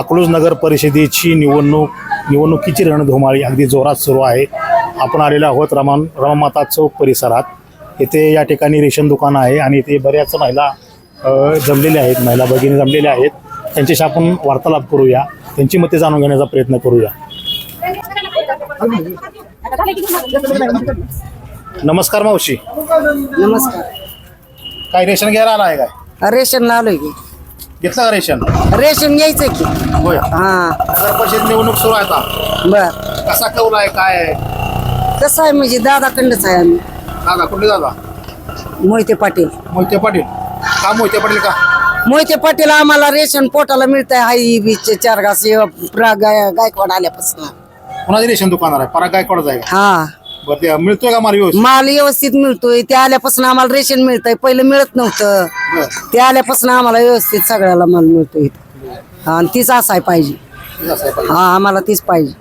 अकलूज नगर परिषदेची निवडणूक निवडणुकीची रणधुमाळी अगदी जोरात सुरू आहे. आपण आलेलो आहोत रमान रमामाता चौक परिसरात. इथे या ठिकाणी रेशन दुकान आहे आणि इथे बऱ्याच महिला जमलेल्या आहेत. महिला भगिनी जमलेल्या आहेत. त्यांच्याशी आपण वार्तालाप करूया. त्यांची मते जाणून घेण्याचा प्रयत्न करूया. नमस्कार मावशी. नमस्कार. काय रेशन घ्यायला आला आहे काय? रेशन आलोय की. घेतलं का रेशन? रेशन घ्यायचं की. होय. हा. नगर परिषद निवडणूक सुरू आहे आता. बर. कसा कौल आहे काय आहे? कसं आहे म्हणजे दादाकडंच आहे आम्ही. दादा कुठले दादा? मोहिते पाटील. मोहिते पाटील. का मोहिते पाटील का? मोहिते पाटील आम्हाला रेशन पोटाला मिळत आहे हाई बीच चार घास प्रा- गाय- गायकवाड आल्यापासून. कुणाचे रेशन दुकानार आहे? पराग गायकवाडच आहे का? हा. बरं ते मिळतोय का मला व्यवस्थित? माल व्यवस्थित मिळतोय. ते आल्यापासून आम्हाला रेशन मिळतंय. पहिलं मिळत नव्हतं. ते आल्यापासून आम्हाला व्यवस्थित सगळ्याला माल मिळतोय हा, आणि तीच असाय पाहिजे. ठीक आहे साहेब. हा आम्हाला तीच पाहिजे.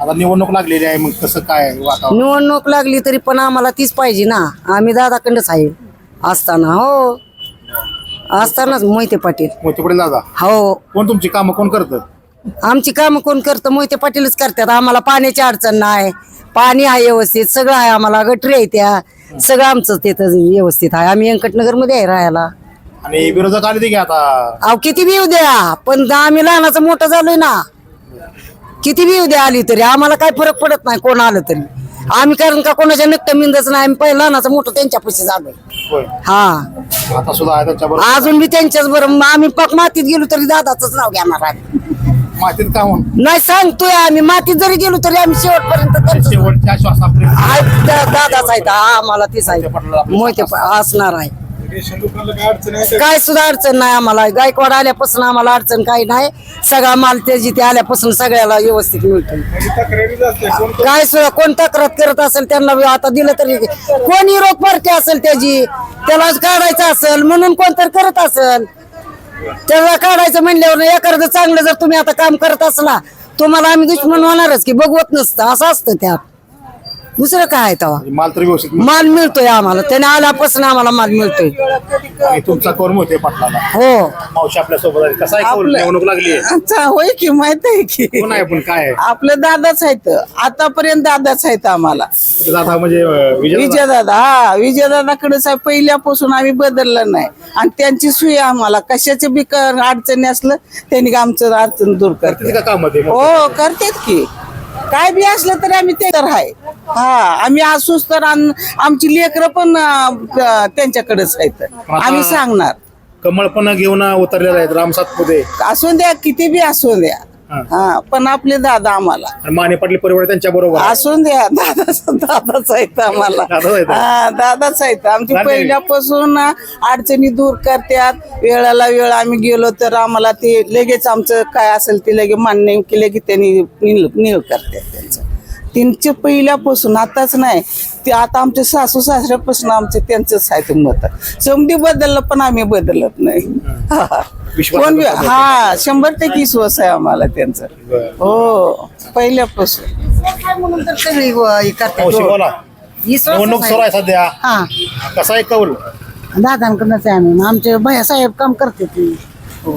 आता निवडणूक लागलेली आहे मग कसं काय वातावरण? निवडणूक लागली तरी पण आम्हाला तीच पाहिजे ना. आम्ही दादाकडंच आहे. असताना हो. असतानाच मोहिते पाटील. मोहिते पाटील दादा. हो. कोण तुमची कामं कोण करतं? आमची कामं कोण करतं? मोहिते पाटीलच करतात. आम्हाला पाण्याची अडचण नाही. पाणी आहे व्यवस्थित. सगळं आहे आम्हाला. गटरी आहे त्या. सगळं आमचं तिथं व्यवस्थित आहे. आम्ही व्यंकटनगरमध्ये आहे राहायला. आणि विरोधक आले ते की आता? अहो किती बी येऊ द्या. पण आम्ही लहानाचं मोठं झालोय ना. किती बी येऊ द्या आली तरी. आम्हाला काय फरक पडत नाही कोण आलं तरी. आम्ही कारण का कोणाच्या नक्क मिंदच नाही. आम्ही पहिलं लहानाचं मोठं त्यांच्यापाशी झालोय. होय. हा. आता सुद्धा आहे त्यांच्याबरोबर. अजून बी त्यांच्याच बरं आम्ही पक मातीत गेलो तरी दादाच नाव घेणार आम्ही मातीत का होऊन नाही सांगतोय आम्ही. मातीत जरी गेलो तरी आम्ही शेवटपर्यंत शेवटच्या श्वासापर्यंत. त्या दादाच आहेत. हा आम्हाला तीच आहे मोहिते प- असणार आहे. काय सुद्धा अडचण नाही आम्हाला. गायकवाड आल्यापासून आम्हाला अडचण काही नाही. सगळा माल ते जिथे आल्यापासून सगळ्याला व्यवस्थित मिळतो. काय सुद्धा कोण तक्रार करत असेल त्यांना आता दिलं तरी कोणी रोग पार्टी असेल त्याची? त्याला काढायचं असेल म्हणून कोणतरी करत असेल? त्याला काढायचं म्हणल्यावर एखादं चांगलं जर तुम्ही आता काम करत असला तुम्हाला आम्ही दुश्मन होणारच की बघवत नसतं. असं असतं त्यात दुसरं काय आहे तेव्हा? माल तर व्यवस्थित मिळतो. माल मिळतोय आम्हाला. त्याने आल्यापासून आम्हाला माल मिळतोय. आणि तुमचा कौल मोहिते पाटलाला. हो. मावशी आपल्यासोबत आहे. कसा आहे कौल आपलं- निवडणूक लागली आहे. अच्छा होय की माहीत आहे की. कोण आहे पण काय आहे? आपलं दादाच आहेत. आतापर्यंत दादाच आहेत आम्हाला. दादा म्हणजे अं, विजय दादा? विजयदादा हा. विजयदादाकडेच आहे पहिल्यापासून आम्ही बदललं नाही. आणि त्यांची सोय आम्हाला कशाचे बी क- अडचणी असलं त्यांनी आमचं अडचण दूर करते. का काममध्ये हो करतात की. काय बी असलं तरी आम्ही ते तर आहे. हा आम्ही असूच तर आम- आमची लेकरं पण अं, त्यांच्याकडेच आहेत. आम्ही सांगणार. कमळ पण घेऊन उतरलेला आहेत राम सातपुते असू द्या किती बी असू द्या. हा. पण आपले दादा आम्हाला माने पाटील परिवार त्यांच्या बरोबर. असून द्या दादा दादाच आहेत आम्हाला दादाच आहेत. हा दादाच आहेत आमची दादा. पहिल्यापासून अडचणी दूर करतात वेळाला वेळ आम्ही गेलो तर आम्हाला ते लगेच आमचं काय असेल ते लगे मान्य केलं की त्यांनी नील नील करतात त्यांचं त्यांचे पहिल्यापासून आताच नाही ते आता आमचे सासू सासऱ्यापासून आमचे त्यांचंच आहे ते मत. समधी बदललं पण आम्ही बदलत नाही. कोण? हा शंभर टक्के विश्वास आहे आम्हाला त्यांचा. हो पहिल्यापासून. म्हणून तर सगळी व- हे करतात. मावशी बोला. विश्वासच निवडणूक आहे. सुरू आहे सध्या. हा. कसा आहे कौल? दादांकडनंच आहे आम्ही. आमचे भैया साहेब काम करते ती.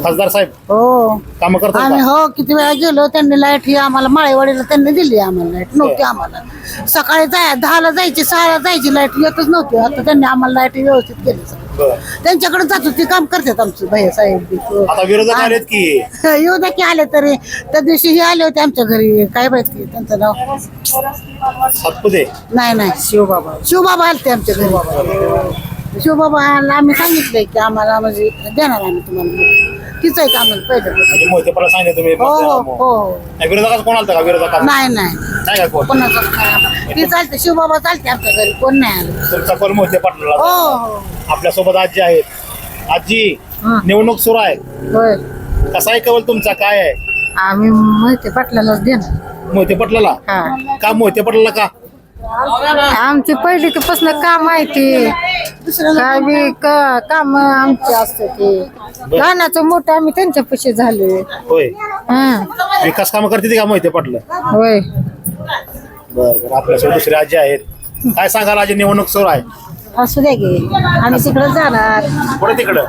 खासदार साहेब हो. काम करतात आम्ही का? हो किती वेळा गेलो त्यांनी लाइट ही आम्हाला माळेवाडीला त्यांनी दिली आम्हाला लाइट नव्हती आम्हाला. सकाळी जाय दहाला जायची सहाला जायची लाइट येतच नव्हती. आता त्यांनी आम्हाला लाइट व्यवस्थित केली. सगळं. बरं. त्यांच्याकडे जातो ते काम करतात आमचे भैया साहेब बी. आता विरोधक आलेत की? येऊ द्या की आले तरी त्या दिवशी हे आले होते आमच्या घरी. काय माहिती त्यांचं नाव? सातपुते. नाही नाही. शिवबाबा. शिवबाबा आले ते आमच्या घरी. शिवबाबा आला, आम्ही सांगितलंय की आम्हाला म्हणजे देणार आम्ही तुम्हाला. तीच आहे का आम्हाला पहिलं. मोहिते पाटील सांगितलं तुम्ही हो हो. हो नाही, विरोधकाचं कोण का? विरोधकाचं नाही नाही. नाही का कोण? कोणाचंच नाही आम्हाला. ती चालते शिवबाबा चालते आमच्या घरी कोण नाही आलं. तुमचा कौल मोहिते हो पाटलाला? हो आपल्यासोबत आजी आहेत. आजी हा. निवडणूक सुरू आहे. होय. कसा आहे कौल तुमचा? काय आहे? आम्ही माहिती पाटलालाच मोहिते पाटलाला? हा. का मोहिते पाटलाला का? आमची पहिली पासून काम आहे ते. काय बी क- काम आमची असते ते. लहानाचं मोठं आम्ही त्यांच्या पशी झाले. होय. हा. विकास कामं करते का मोहिते पाटलं? होय. बरं बरं. आपल्यासोबत दुसरे आजी आहेत. काय सांगाल आजी निवडणूक सुरू आहे? असू द्या की. आम्ही तिकडे जाणार. कुठे तिकडं?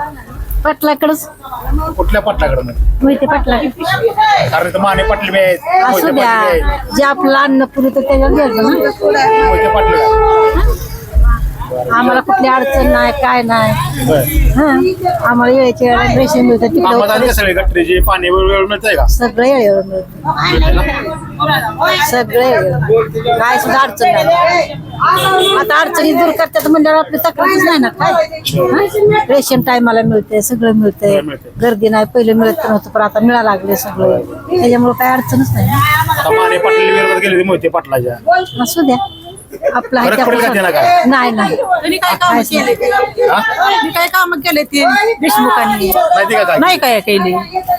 पाटलाकडच कुठल्या पाटलाकडे नाही मोहिते पाटला. कारण इथं माने पाटील बी आहेत. असू मोहिते पाटील बी द्या आहेत. जे आपलं अन्न पुरतं त्याच्यावर द्यायचं ना? मोहिते पाटील आहेत. आम्हाला कुठली अडचण नाही काय नाही. बरं. हं. आम्हाला वेळेच्या वेळेला रेशन मिळतं सगळे गटरीचे? पाणी वेळ मिळतंय का? सगळे वेळेवर मिळतं. सगळे. काय सुद्धा अडचण नाही. आता अडचणी दूर करतात म्हणजे आपली तक्रारच नाही ना काय? हं? रेशन टायमाला मिळते सगळं मिळतंय. मिळतंय. गर्दी नाही पहिले मिळत नव्हतं पण आता मिळा लागले सगळं. त्याच्यामुळे काय अडचणच नाही. मोहिते पाटलाच्या. असू द्या. आपला नाही नाही. त्यांनी काय काम केले? हा? त्यांनी काय काम केले ते? देशमुखांनी. नाही काय केली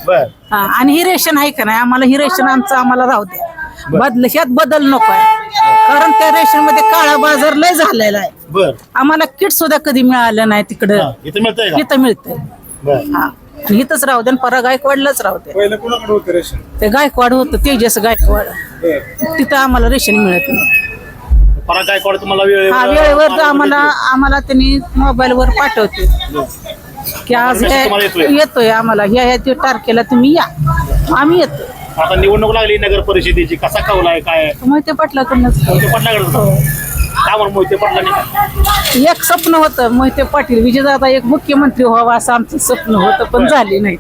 बर. हा, आणि ही रेशन आहे का नाही? आम्हाला ही रेशन आमचं आम्हाला राहू द्या. बदल ह्यात बदल नको आहे कारण त्या रेशनमध्ये काळा बाजार लय झालेला आहे. बर. आम्हाला किट सुद्धा कधी मिळालं नाही तिकडं. इथं मिळतंय का? इथं मिळतंय. बर. हा. आणि इथंच राहू द्या आणि परा गायकवाडलाच राहू द्या पहिलं कोणाकडे होतं रेशन? ते गायकवाड होतं तेजस गायकवाड. तिथं आम्हाला रेशन मिळत नाही. तुम्हाला वेळ हा वेळेवर आम्हाला आम्हाला त्यांनी मोबाईल वर पाठवते की आज तुम्हाला येतोय? येतोय आम्हाला. ह्या ह्या तारखेला तुम्ही या. आम्ही येतो आता निवडणूक लागली नगर परिषदेची कसा कौल आहे काय मोहिते पाटलाकडूनच मोहिते पाटलाकडे का म्हणून मोहिते पाटलांनी? काय? एक स्वप्न होतं मोहिते पाटील विजयदादा एक मुख्यमंत्री व्हावा असं आमचं स्वप्न होतं पण झाले नाही.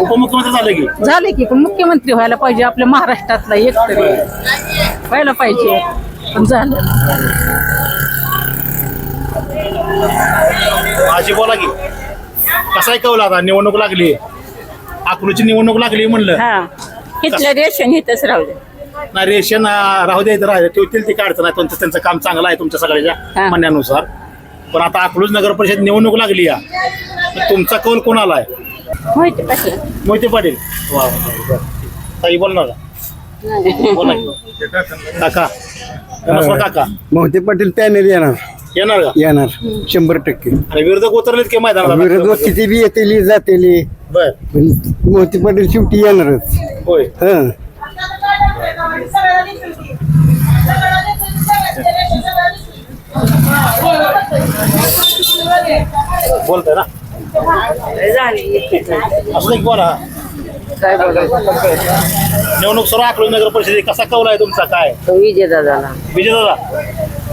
उपमुख्यमंत्री झाले की? झाले की पण मुख्यमंत्री व्हायला पाहिजे आपल्या महाराष्ट्रातला एक तरी. व्हायला पाहिजे पण झालं. नाही. अशी बोला की. कसा आहे कौल आता निवडणूक लागली. अकलूची निवडणूक लागली म्हणलं. हा. इथलं रेशन इथंच राहू दे. ना रेशन अं, राहू इथं राहू ठेवतील ती अडचण आहे तुमचं त्यांचं काम चांगलं आहे तुमच्या सगळ्याच्या हा. म्हणण्यानुसार. पण आता अकलूज नगर परिषद निवडणूक लागली या. तर तुमचा कौल कोणाला आहे? मोहिते पाटील. मोहिते पाटील. वा वा, वा, वा. ताई बोलणार का? बोला की. काका. नमस्कार काका. मोहिते पाटील पॅनल येणार. येणार का? येणार. शंभर टक्के. आणि विरोधक उतरलेत की मैदानात विरोधक किती बी येतेली जातेली. बर. पण मोहिते पाटील शेवटी येणारच. होय. हं. बोलताय ना? असं नाही बोला. निवडणूक सर्व अकलूज नगर परिषद कसा कौल आहे तुमचा? काय? विजय दादाला विजयदादा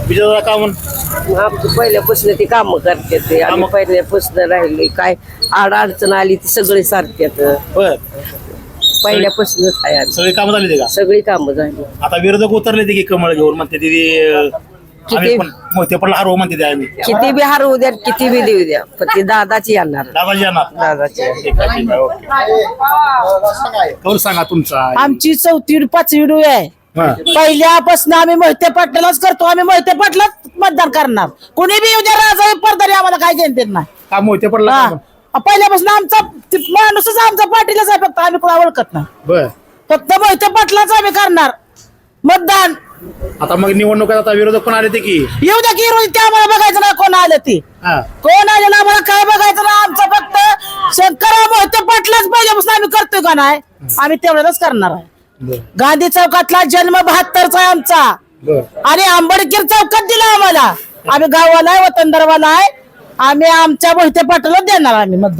विजयदादा का म्हण आमचं पहिल्यापासून ते काम करते ते. आम्ही पहिल्यापासून राहिले काय आड अडचण आली ती सगळे सारख्यात. बर. पहिल्यापासूनच आहे आम्ही. सगळी कामं झाली ते का? सगळी कामं झाली. आता विरोधक उतरले ते की कमळ घेऊन म्हणते आम्ही किती? पण मोठे हरवू म्हणते ते आम्ही. किती बी हरवू द्या किती बी देऊ द्या पण ती दादाची येणार. दादाजी येणार. दादाची ठीक आहे, ठीक आहे, ओके. कौल सांगा तुमचा. आमची चौथी पाचवी डोळी आहे. पहिल्यापासून आम्ही मोहिते पाटलाच करतो. आम्ही मोहिते पाटलाच मतदान करणार. कोणी बी उद्या राजा पडदारी आम्हाला काय घेणं नाही. का मोठे पडला. पहिल्यापासून आमचा ते माणूसच आमचा पाटीलच आहे फक्त आम्ही कोणा ओळखत नाही. बर. फक्त मोहिते पाटलाच आम्ही करणार. मतदान. आता मग निवडणुकीत आता विरोधक पण आले ते की? येऊ द्या की रोज ते आम्हाला बघायचं ना कोण आलं ती. हा. कोण आले ना आम्हाला काय बघायचं ना आमचं फक्त शंकरा मोहिते पाटलाच पहिल्यापासून आम्ही करतोय का नाही आम्ही तेवढंच करणार आहे. गांधी चौकातला जन्म बहात्तरचा आहे आमचा. आणि आंबेडकर चौकात दिला आम्हाला. आम्ही गावाला आहे वतनदारवाला आहे. आम्ही आमच्या मोहिते पाटलाच देणार आम्ही मतदान.